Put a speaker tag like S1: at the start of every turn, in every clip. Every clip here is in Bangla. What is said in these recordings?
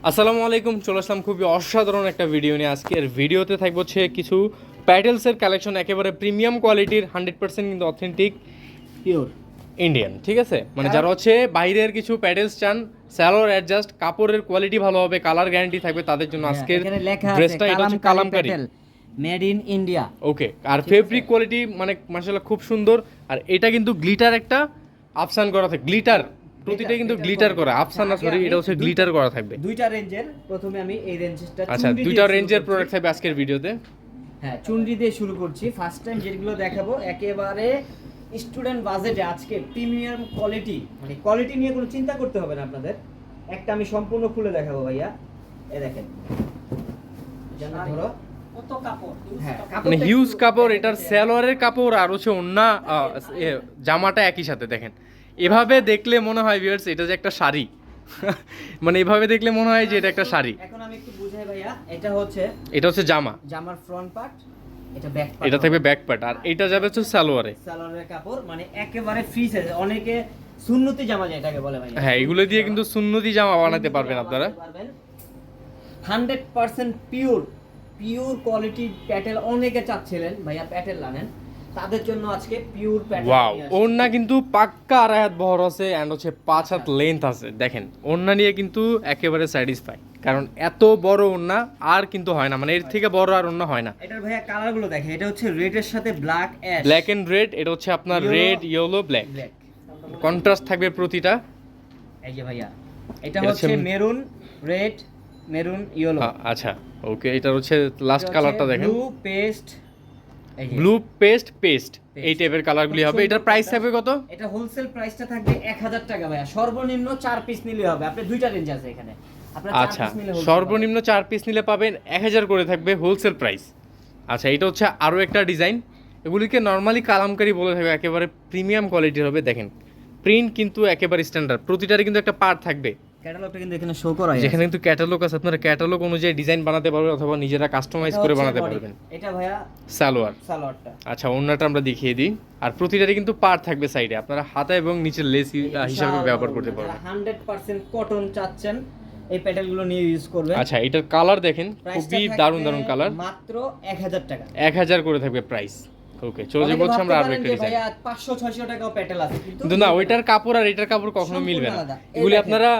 S1: আসসালামু আলাইকুম চলে আসলাম খুবই অসাধারণ একটা ভিডিও নিয়ে আজকের ভিডিওতে থাকব হচ্ছে কিছু প্যাটেলসের কালেকশন একেবারে প্রিমিয়াম কোয়ালিটির হান্ড্রেড পার্সেন্ট কিন্তু অথেন্টিক
S2: পিওর
S1: ইন্ডিয়ান ঠিক আছে? মানে যারা হচ্ছে বাইরের কিছু প্যাটেলস চান স্যালোর অ্যাডজাস্ট কাপড়ের কোয়ালিটি ভালো হবে কালার গ্যারান্টি থাকবে তাদের জন্য আজকের
S2: লেখা আছে
S1: ড্রেসটা এটা হচ্ছে Kalamkari
S2: made in India
S1: okay R fabric quality মানে মার্শাল্লাহ খুব সুন্দর আর এটা কিন্তু গ্লিটার একটা আফসান করা থাকে গ্লিটার প্রতিটা কিন্তু গ্লিটার করা। আফসান না সরি এটা হচ্ছে গ্লিটার করা থাকবে।
S2: দুইটা রেঞ্জের প্রথমে আমি এই রেঞ্জটা
S1: আচ্ছা দুইটা রেঞ্জের প্রোডাক্ট থাকবে আজকের ভিডিওতে।
S2: হ্যাঁ চুনরি দিয়ে শুরু করছি। ফার্স্ট টাইম যেগুলো দেখাবো একেবারে স্টুডেন্ট বাজেটে আজকে প্রিমিয়াম কোয়ালিটি মানে কোয়ালিটি নিয়ে কোনো চিন্তা করতে হবে না আপনাদের। একটা আমি সম্পূর্ণ খুলে দেখাবো ভাইয়া। এ দেখেন। ধরো?
S3: কত কাপড়?
S2: হ্যাঁ
S1: মানে হিউজ কাপড় এটার সালোয়ারের কাপড় আর হচ্ছে অন্য জামাটা একই সাথে দেখেন। এভাবে দেখলে মনে হয় ভিউয়ার্স এটা যে একটা শাড়ি। মানে এভাবে দেখলে মনে হয় যে এটা একটা শাড়ি।
S2: এখন আমি একটু বুঝাই ভাইয়া এটা হচ্ছে
S1: এটা হচ্ছে জামা।
S2: জামার ফ্রন্ট পার্ট এটা ব্যাক পার্ট
S1: এটা থাকবে ব্যাক পার্ট আর এটা যাবে হচ্ছে সালোয়ারে।
S2: সালোয়ারের কাপড় মানে একেবারে ফ্রি সাইজ অনেকে সুন্নতি জামা যেটাকে বলে ভাই
S1: হ্যাঁ এগুলো দিয়ে কিন্তু সুন্নতি জামা বানাতে পারবেন আপনারা।
S2: Hundred percent pure pure quality Patel অনেকে চাচ্ছিলেন ভাইয়া প্যাটেল আনেন তাদের জন্য আজকে পিওর প্যাটেল
S1: ওয়াও ওড়না কিন্তু পাক্কা আড়াই হাত বহর আছে অ্যান্ড হচ্ছে পাঁচ হাত লেন্থ আছে। দেখেন ওড়না নিয়ে কিন্তু একেবারে স্যাটিসফাই কারণ এত বড় ওড়না আর কিন্তু হয় না মানে এর থেকে বড় আর ওড়না হয় না।
S2: এটার ভাইয়া কালারগুলো দেখে এটা হচ্ছে রেডের সাথে black ash
S1: black and red এটা হচ্ছে আপনার রেড ইয়েলো ব্ল্যাক কন্ট্রাস্ট থাকবে প্রতিটা।
S2: এই যে ভাইয়া এটা হচ্ছে মেরুন রেড মেরুন ইয়েলো
S1: আচ্ছা ওকে এটা হচ্ছে লাস্ট কালারটা দেখেন।
S2: Blue paste
S1: blue paste paste এই টাইপের কালারগুলি হবে। এটার প্রাইস থাকবে কত?
S2: এটা হোলসেল প্রাইসটা থাকবে এক হাজার টাকা ভাইয়া। সর্বনিম্ন চার পিস নিলে হবে। আপনি দুইটা রেঞ্জ আছে এখানে।
S1: আচ্ছা সর্বনিম্ন চার পিস নিলে পাবেন এক হাজার করে থাকবে হোলসেল প্রাইস আচ্ছা এটা হচ্ছে আরও একটা ডিজাইন এগুলিকে নর্মালি কালামকারি বলে থাকবে একেবারে প্রিমিয়াম কোয়ালিটির হবে। দেখেন প্রিন্ট কিন্তু একেবারে স্ট্যান্ডার্ড প্রতিটারে কিন্তু একটা পার্ট থাকবে।
S2: ক্যাটালগটা কিন্তু এখানে শো করা
S1: যেখানে কিন্তু ক্যাটালগ আছে। আপনারা ক্যাটালগ অনুযায়ী ডিজাইন বানাতে পারবেন অথবা নিজেরা কাস্টমাইজ করে বানাতে পারবেন।
S2: এটা ভাইয়া
S1: সালোয়ার।
S2: সালোয়ারটা।
S1: আচ্ছা অন্যটা আমরা দেখিয়ে দিই। আর প্রতিটারই কিন্তু পার্ট থাকবে সাইডে আপনারা হাতা এবং নিচের লেস হিসাবে ব্যবহার করতে পারবেন।
S2: হান্ড্রেড পার্সেন্ট কটন চাচ্ছেন এই প্যাটেল নিয়ে ইউজ করবেন।
S1: আচ্ছা এটার কালার দেখেন। খুবই দারুণ দারুণ কালার
S2: মাত্র এক হাজার টাকা।
S1: এক হাজার করে থাকবে প্রাইস ওকে চলে যাব হচ্ছে আমরা
S2: আরও
S1: একটা ডিজাইন
S2: ভাইয়া পাঁচশো ছয়শো টাকাও প্যাটেল আছে
S1: কিন্তু না ওইটার কাপড় আর এটার কাপড় কখনো মিলবে না। এগুলি আপনারা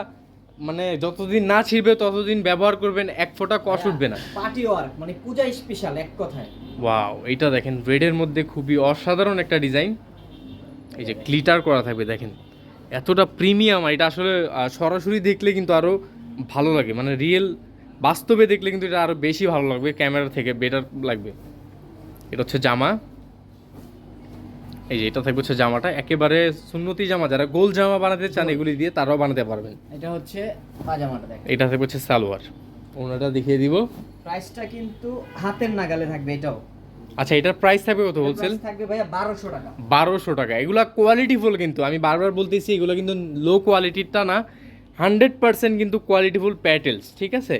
S1: মানে যতদিন না ছিড়বে ততদিন ব্যবহার করবেন এক ফোঁটা কষ উঠবে না।
S2: পার্টি ওয়ার্ক মানে পূজা স্পেশাল এক কথায়।
S1: ওয়াও এটা দেখেন রেডের মধ্যে খুবই অসাধারণ একটা ডিজাইন এই যে গ্লিটার করা থাকবে দেখেন। এতটা প্রিমিয়াম এটা আসলে সরাসরি দেখলে কিন্তু আরও ভালো লাগে। মানে রিয়েল বাস্তবে দেখলে কিন্তু এটা আরও বেশি ভালো লাগবে ক্যামেরা থেকে বেটার লাগবে। এটা হচ্ছে জামা। এই যে এটা থাকবে হচ্ছে জামাটা। একেবারে সুন্নতি জামা যারা গোল জামা বানাতে চান এগুলি দিয়ে তারাও বানাতে পারবেন।
S2: এটা হচ্ছে পাজামাটা দেখ
S1: এটা থাকবে হচ্ছে সালোয়ার। ওনাটা দেখিয়ে দিব।
S2: প্রাইসটা কিন্তু হাতের নাগালে থাকবে এটাও।
S1: আচ্ছা এটার প্রাইস থাকবে কত হোলসেল
S2: থাকবে ভাইয়া বারোশো টাকা।
S1: বারোশো টাকা। এগুলা কোয়ালিটিফুল কিন্তু। আমি বারবার বলতেছি এগুলো কিন্তু লো কোয়ালিটিরটা না। হান্ড্রেড পার্সেন্ট কিন্তু কোয়ালিটিফুল প্যাটেলস ঠিক আছে?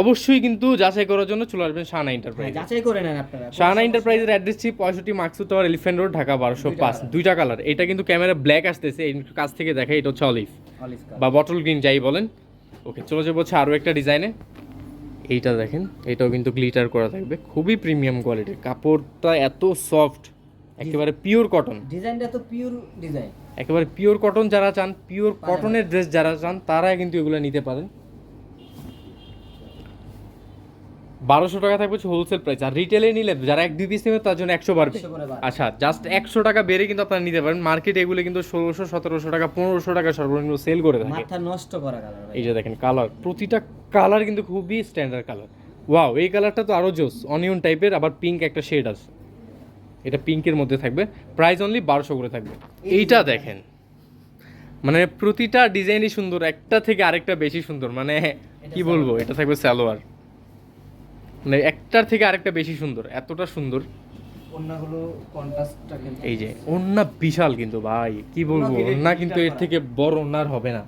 S1: অবশ্যই কিন্তু যাচাই করার জন্য চলে আসবেন শাহানা
S2: হ্যাঁ,
S1: এন্টারপ্রাইজ
S2: যাচাই করে নেন আপনারা।
S1: শাহানা এন্টারপ্রাইজের অ্যাড্রেস ছিল পঁয়ষট্টি Maksud tower elephant road Dhaka বারোশো পাঁচ দুইটা কালার এটা কিন্তু ক্যামেরা ব্ল্যাক আসতেছে এই কাছ থেকে দেখে এটা হচ্ছে অলিভ। বা বটল গ্রিন যাই বলেন। ওকে চলে যাব হচ্ছে আরও একটা ডিজাইনে এইটা দেখেন এটাও কিন্তু গ্লিটার করা থাকবে। খুবই প্রিমিয়াম কোয়ালিটির কাপড়টা এত সফট একেবারে পিওর কটন
S2: ডিজাইনটা তো পিওর ডিজাইন
S1: একেবারে পিওর কটন যারা চান পিওর কটনের ড্রেস যারা চান তারা কিন্তু এগুলো নিতে পারেন। বারোশো টাকা থাকবে হচ্ছে হোলসেল প্রাইস আর রিটেলে নিলে যারা এক দুই পিস নেবে তার জন্য একশো বাড়বে।
S2: 100 করে বাড়বে।
S1: আচ্ছা জাস্ট একশো টাকা বেড়ে কিন্তু আপনারা নিতে পারেন। মার্কেটে এগুলো কিন্তু ষোলোশো সতেরোশো টাকা পনেরোশো টাকা সর্বনিম্ন সেল করে থাকে।
S2: মাথা নষ্ট করা কালার
S1: এই যে দেখেন কালার প্রতিটা কালার কিন্তু খুবই স্ট্যান্ডার্ড কালার ওয়াও এই কালারটা তো আরও জোস। অনিয়ন টাইপের আবার পিঙ্ক একটা শেড আছে। এটা পিঙ্কের মধ্যে থাকবে। প্রাইস অনলি বারোশো করে থাকবে। এইটা দেখেন। মানে প্রতিটা ডিজাইনই সুন্দর একটা থেকে আরেকটা বেশি সুন্দর। মানে কি বলব এটা থাকবে সালোয়ার মানে একটার থেকে আরেকটা বেশি সুন্দর এতটা সুন্দর।
S2: অন্যগুলো কন্ট্রাস্টটা কিন্তু
S1: এই যে ওন্না বিশাল কিন্তু ভাই কি বলব? ওন্না কিন্তু এর। থেকে বড় ওন্নার হবে না।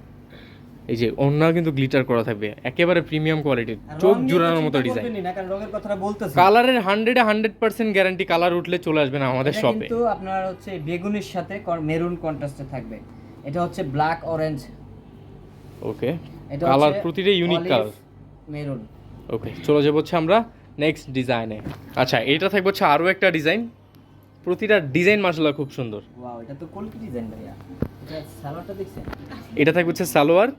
S1: এই যে ওন্না কিন্তু গ্লিটার করা থাকবে একেবারে প্রিমিয়াম কোয়ালিটির চোখ জোড়ানোর মতো ডিজাইন কালারের হান্ড্রেডে হান্ড্রেড পার্সেন্ট গ্যারান্টি কালার উঠলে চলে আসবেন আমাদের শপে
S2: কিন্তু আপনার হচ্ছে বেগুনের সাথে মেরুন কন্ট্রাস্টে থাকবে। এটা হচ্ছে ব্ল্যাক অরেঞ্জ
S1: ওকে
S2: এটা
S1: কালার প্রতিটা ইউনিক কালার
S2: মেরুন
S1: ওকে চলে যাব হচ্ছে আমরা নেক্সট ডিজাইনে আচ্ছা এটা থাকবে হচ্ছে আরও একটা ডিজাইন প্রতিটা ডিজাইন মাসাল্লাহ খুব সুন্দর।
S2: ওয়াও এটা তো কলকি ডিজাইন ভাইয়া। এটা সালোয়ারটা দেখছেন?
S1: এটা থাকবে হচ্ছে সালোয়ার।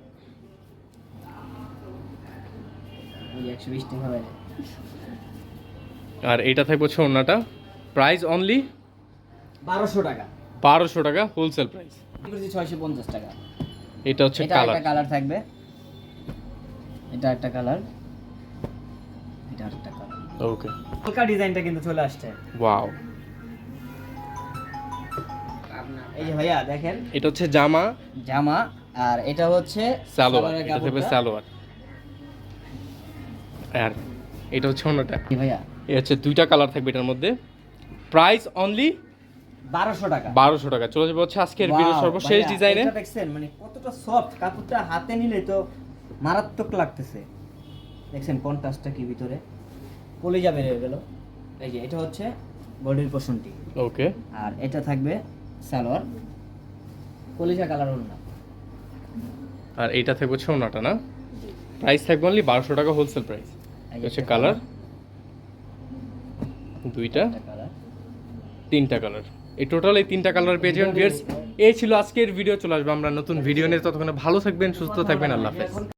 S1: আর এটা থাকবে হচ্ছে ওনাটা প্রাইস অনলি
S2: বারোশো টাকা।
S1: বারোশো টাকা হোলসেল প্রাইস
S2: ছয়শো পঞ্চাশ টাকা।
S1: এটা হচ্ছে কালার
S2: কালার থাকবে। এটা একটা কালার এটা একটা কালার
S1: ওকে
S2: হালকা ডিজাইনটা কিন্তু চলে আসছে।
S1: ওয়াও
S2: এই যে ভাইয়া দেখেন।
S1: এটা হচ্ছে জামা।
S2: জামা আর এটা হচ্ছে
S1: সালোয়ার। এটা সালোয়ার। আর এটা হচ্ছে অন্যটা।
S2: ভাইয়া।
S1: এই হচ্ছে দুইটা কালার থাকবে এটার মধ্যে। প্রাইস অনলি
S2: বারোশো টাকা।
S1: বারোশো টাকা। চলে যাবে হচ্ছে আজকের ভিডিও সর্বশেষ ডিজাইনে
S2: দেখছেন মানে কতটা সফট কাপড়টা হাতে নিলে তো মারাত্মক লাগতেছে। দেখছেন কন্ট্রাস্টটা কি ভিতরে? কলিজা বের হয়ে গেল। এই যে এটা হচ্ছে বডির পোষণটি।
S1: ওকে।
S2: আর এটা থাকবে সালোয়ার। কলিজা কালার না
S1: আর এটা থাকবে হচ্ছে না? প্রাইস থাকবে অনলি বারোশো টাকা হোলসেল প্রাইস হচ্ছে কালার। দুইটা। তিনটা কালার। এই টোটাল এই তিনটা কালার পেয়ে যাবেন ভিউয়ার্স এই ছিল আজকের ভিডিও চলে আসবে আমরা নতুন ভিডিও নিয়ে। ততক্ষণে ভালো থাকবেন সুস্থ থাকবেন আল্লাহ হাফেজ।